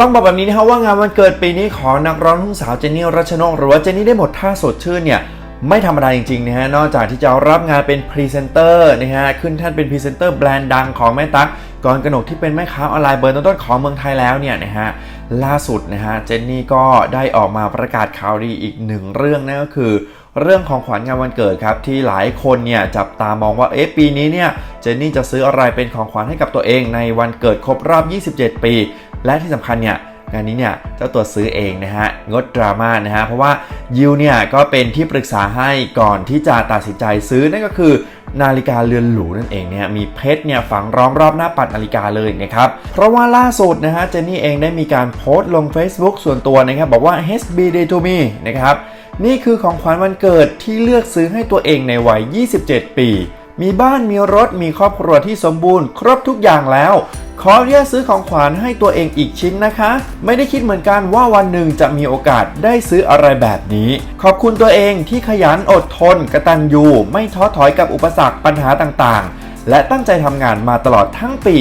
ต้องบอกแบบนี้นะครับว่างานวันเกิดปีนี้ของนักร้องลูกทุ่งสาวเจนนี่รัชนกหรือว่าเจนนี่ได้หมดท่าสดชื่นเนี่ยไม่ธรรมดาจริงๆนะฮะนอกจากที่จะรับงานเป็นพรีเซนเตอร์นะฮะขึ้นแท่านเป็นพรีเซนเตอร์แบรนด์ดังของแม่ตั๊กกรกนกที่เป็นแม่ค้าออนไลน์เบอร์ต้นๆของเมืองไทยแล้วเนี่ยนะฮะล่าสุดนะฮะเจนนี่ก็ได้ออกมาประกาศข่าวดีอีกหนึ่งเรื่องนั่นก็คือ เรื่องของขวัญงานวันเกิดครับที่หลายคนเนี่ยจับตามองว่าเอ๊ะปีนี้เนี่ยเจนนี่จะซื้ออะไรเป็นของขวัญให้กับตัวเองในวันเกิดครบรอบ 27 ปี และที่สำคัญเนี่ยงานนี้เนี่ยเจ้าตัวซื้อเองนะฮะงดดราม่านะฮะเพราะว่ายิวเนี่ยก็เป็นที่ปรึกษาให้ก่อนที่จะตัดสินใจซื้อนั่นก็คือนาฬิกาเรือนหรูนั่นเองเนี่ยมีเพชรเนี่ยฝังล้อมรอบหน้าปัดนาฬิกาเลยนะครับเพราะว่าล่าสุดนะฮะเจนนี่เองได้มีการโพสต์ลง Facebook ส่วนตัวนะครับบอกว่า HB Day to me นะครับนี่คือของขวัญวันเกิดที่เลือกซื้อให้ตัวเองในวัย 27 ปี มีบ้านมีรถมีครอบครัวที่สมบูรณ์ ครบทุกอย่างแล้ว ขออนุญาตซื้อของขวัญให้ตัวเองอีกชิ้นนะคะ ไม่ได้คิดเหมือนกันว่าวันหนึ่งจะมีโอกาสได้ซื้ออะไรแบบนี้ ขอบคุณตัวเองที่ขยันอดทน กระตันยูไม่ท้อถอยกับอุปสรรคปัญหาต่างๆ และตั้งใจทำงานมาตลอดทั้งปี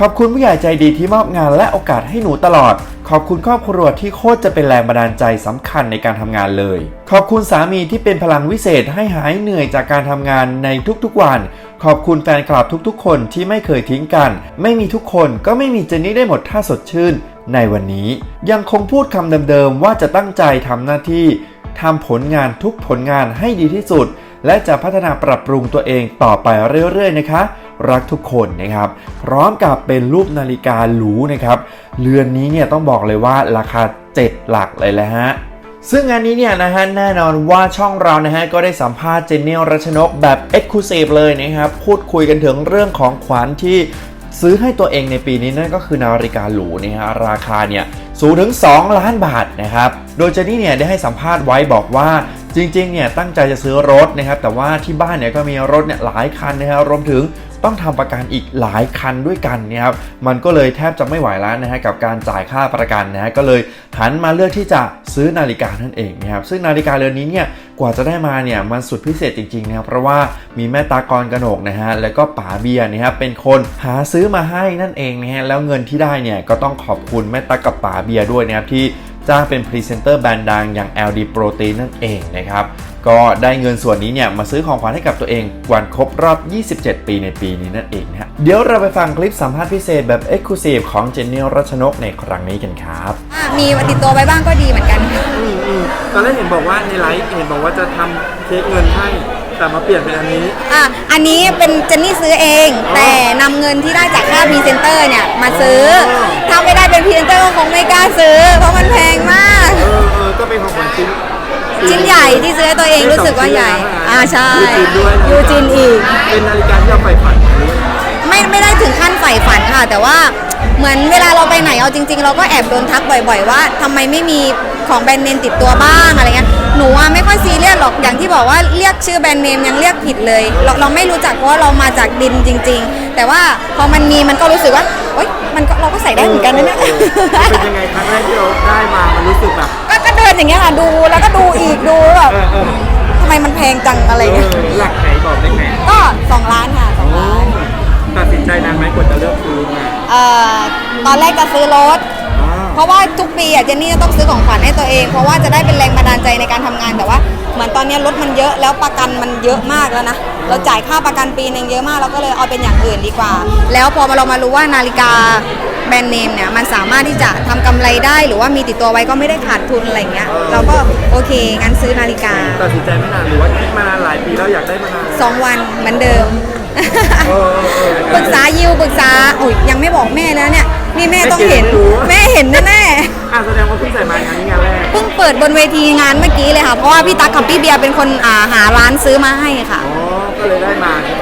ขอบคุณผู้ใหญ่ใจดีที่มอบงานและโอกาสให้หนูตลอด ขอบคุณครอบครัวที่โคตรจะเป็นแรงบันดาลใจสำคัญในการทำงานเลย ขอบคุณสามีที่เป็นพลังวิเศษให้หายเหนื่อยจากการทำงานในทุกๆวัน ขอบคุณแฟนคลับทุกๆ คนที่ไม่เคยทิ้งกัน ไม่มีทุกคนก็ไม่มีเจนนี่ได้หมดท่าสดชื่น ในวันนี้ยังคงพูดคำเดิมๆว่าจะตั้งใจทำหน้าที่ทำผลงานทุกผลงานให้ดีที่สุด และจะพัฒนาปรับปรุงตัวเองต่อไปเรื่อยๆนะคะ รักทุกคนนะครับ พร้อมกับเป็นรูปนาฬิกาหรูนะครับ เรือนนี้เนี่ยต้องบอกเลยว่าราคา 7 หลักเลยแหละฮะซึ่งงานนี้เนี่ยนะฮะแน่นอนว่าช่องเรานะฮะก็ได้สัมภาษณ์เจนนี่รัชนกแบบ e x c l u s i v e เลยนะครับ พูดคุยกันถึงเรื่องของขวัญที่ซื้อให้ตัวเองในปีนี้นั่นก็คือนาฬิกาหรูนะฮะราคาเนี่ยสูงถึง 2 ล้านบาทนะครับ โดยเจนนี่เนี่ยได้ให้สัมภาษณ์ไว้บอกว่าจริงๆเนี่ยตั้งใจจะซื้อรถนะครับแต่ว่าที่บ้านเนี่ยก็มีรถเนี่ยหลายคันนะครับรวมถึง ต้องทำประกันอีกหลายคันด้วยกันนะครับมันก็เลยแทบจะไม่ไหวแล้วนะฮะกับการจ่ายค่าประกันนะฮะก็เลยหันมาเลือกที่จะซื้อนาฬิกานั่นเองนะครับซึ่งนาฬิกาเรือนนี้เนี่ยกว่าจะได้มาเนี่ยมันสุดพิเศษจริงๆนะครับเพราะว่ามีแม่ตากรกนกนะฮะแล้วก็ป๋าเบียร์นะครับเป็นคนหาซื้อมาให้นั่นเองนะฮะแล้วเงินที่ได้เนี่ยก็ต้องขอบคุณแม่ตากับป๋าเบียร์ด้วยนะครับที่ จ้างเป็นพรีเซนเตอร์แบรนด์ดังอย่าง LD Protein นั่นเองนะครับก็ได้เงินส่วนนี้เนี่ยมาซื้อของขวัญให้กับตัวเองวันครบรอบ 27 ปีในปีนี้นั่นเองนะฮะเดี๋ยวเราไปฟังคลิปสัมภาษณ์พิเศษแบบ Exclusive ของเจนนี่รัชนกในครั้งนี้กันครับอะมีติดตัวไว้บ้างก็ดีเหมือนกันค่ะอืมอืมตอนแรกเห็นบอกว่าในไลฟ์เห็นบอกว่าจะทำเค้กเงินให้ แต่มาเปลี่ยนเป็นอันนี้ อะอันนี้เป็นเจนนี่ซื้อเอง แต่นำเงินที่ได้จากค่าพรีเซนเตอร์เนี่ยมาซื้อถ้าไม่ได้เป็นพรีเซนเตอร์ก็คงไม่กล้าซื้อ เพราะมันแพงมาก เออเออก็เป็นของขวัญชิ้น ชิ้นใหญ่ที่ซื้อให้ตัวเองรู้สึกว่าใหญ่ อ่าใช่ยูจีนด้วย ยูจินอีก เป็นนาฬิกาที่เราใฝ่ฝันด้วยไม่ไม่ได้ถึงขั้นใฝ่ฝันค่ะ แต่ว่าเหมือนเวลาเราไปไหนเอาจริง ๆ เราก็แอบโดนทักบ่อย ๆ ว่าทำไมไม่มีของแบรนด์เนมติดตัวบ้างอะไรเงี้ยหนูอะไม่ค่อยซีเรียสหรอกอย่างที่บอกว่าเรีย กชื่อแบรนด์เนมยังเรียกผิดเลยเราเราไม่รู้จักเพราะว่าเรามาจากดินจริง ๆ แต่ว่าพอมันมีมันก็รู้สึกว่าเอ้ยมันก็เราก็ใส่ได้เหมือนกันนะเนี่ยเออเออเป็นยังไงครั้งแรกที่เราได้มามันรู้สึกแบบ ก็ก็เดินอย่างเงี้ยค่ะดูแล้วก็ดูอีกดูแบบเออเออ ทำไมมันแพงจังอะไรเอเงี้ยอหลักไหนบอกได้ไหมก็สองล้านค่ะสองล้านตัดสินใจนานไหมกว่าจะเลือกซื้อมา เอ่อตอนแรกจะซื้อรถอ๋อ เพราะว่าทุกปีอะเจนนี่จะต้องซื้อของขวัญให้ตัวเอง เพราะว่าจะได้เป็นแรงบันดาลใจในการทำงานแต่ว่าเหมือนตอนนี้รถมันเยอะแล้วประกันมันเยอะมากแล้วนะเราจ่ายค่าประกันปีหนึงเยอะมากเราก็เลยเอาเป็นอย่างอื่นดีกว่า แล้วพอมาเรามารู้ว่านาฬิกาแบรนด์เนมเนี่ยมันสามารถที่จะทำกำไรได้หรือว่ามีติดตัวไว้ก็ไม่ได้ขาดทุนอะไรเงี้ยเราก็โอเคงั้นซื้อนาฬิกาตัดสินใจไม่นานหรือว่าคิดมานานหลายปีแล้วอยากได้มานานสองวันเหมือนเดิมเออเออเออปรึกษายิวปรึกษาโอ้ยยังไม่บอกแม่แล้วเนี่ย นี่แม่ต้องเห็นไม่เห็นไม่รู้แม่เห็นแน่ๆอะแสดงว่าเพิ่งใส่มางานนี้งานแรกเพิ่งเปิดบนเวทีงานเมื่อกี้เลยค่ะ เพราะว่าพี่ตั๊กกับพี่เบียร์เป็นคนอ่าหาร้านซื้อมาให้ค่ะ อ๋อก็เลยได้มาใช่ไหมครับโอเค